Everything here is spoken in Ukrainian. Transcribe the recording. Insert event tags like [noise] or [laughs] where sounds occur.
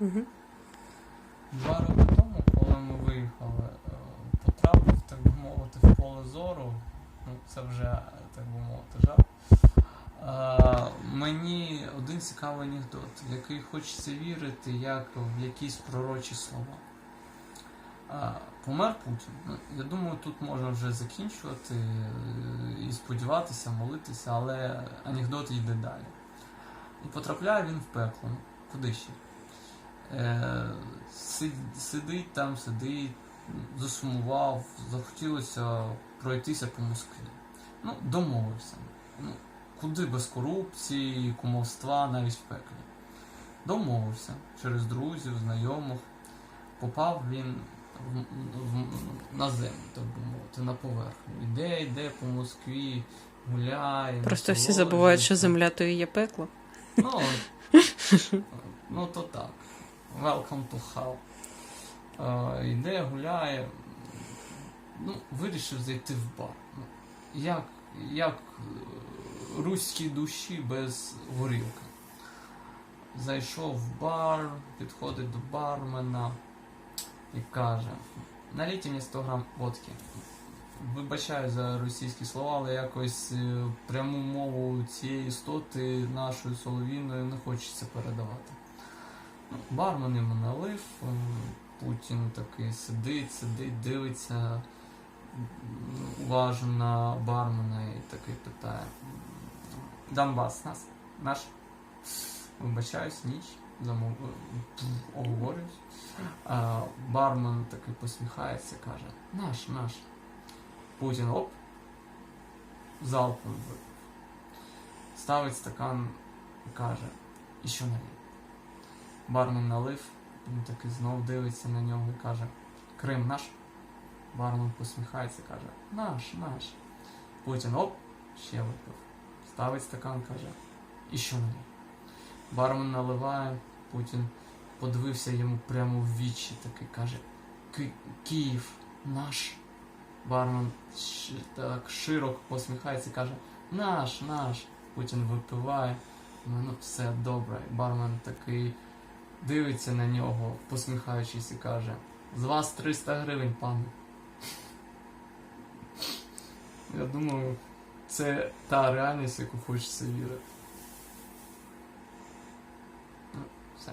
Угу. Два роки тому, коли ми виїхали, е, потрапив, так би мовити, в поле зору. Ну, це вже, так би мовити, жарт. Е, Мені один цікавий анекдот, в який хочеться вірити, як в якісь пророчі слова. Е, Помер Путін. Ну, я думаю, тут можна вже закінчувати е, і сподіватися, молитися, але анекдот йде далі. І потрапляє він в пекло. Куди ще? Е, сидить там, сидить, засумував, захотілося пройтися по Москві. Ну, домовився. Ну, куди без корупції, кумовства, навіть в пеклі. Домовився через друзів, знайомих. Попав він в, в- на землю, так би мовити, на поверхню. Іде, йде по Москві, гуляє. Просто всі забувають, що земля то і є пекло. Ну, [laughs] ну то так. Welcome to hell. Е, йде, гуляє. Ну, вирішив зайти в бар. Як, як е, руські душі без горілки. Зайшов в бар, підходить до бармена і каже: налійте мені 100 грам водки. Вибачаю за російські слова, але якось е, пряму мову цієї істоти нашою соловіною не хочеться передавати. Бармен йому налив, Путін такий сидить, сидить, дивиться уважно на бармена і такий питає: Донбас нас? Наш? Вибачаюсь, ніч, замов... бармен такий посміхається, каже: Наш, наш. Путін оп, залпом випив. Ставить стакан і каже, і що налив? Бармен налив, він такий знов дивиться на нього і каже, Крим наш? Бармен посміхається, каже, наш, наш. Путін оп, ще випив. Ставить стакан, каже, і що налив? Бармен наливає, Путін подивився йому прямо в вічі, такий каже, Київ наш. Бармен так широко посміхається каже: Наш, наш. Путін випиває. Ну, ну все добре. Бармен такий дивиться на нього, посміхаючись, і каже: З вас 300 гривень, пане. Я думаю, це та реальність, яку хочеться вірити. Ну, все.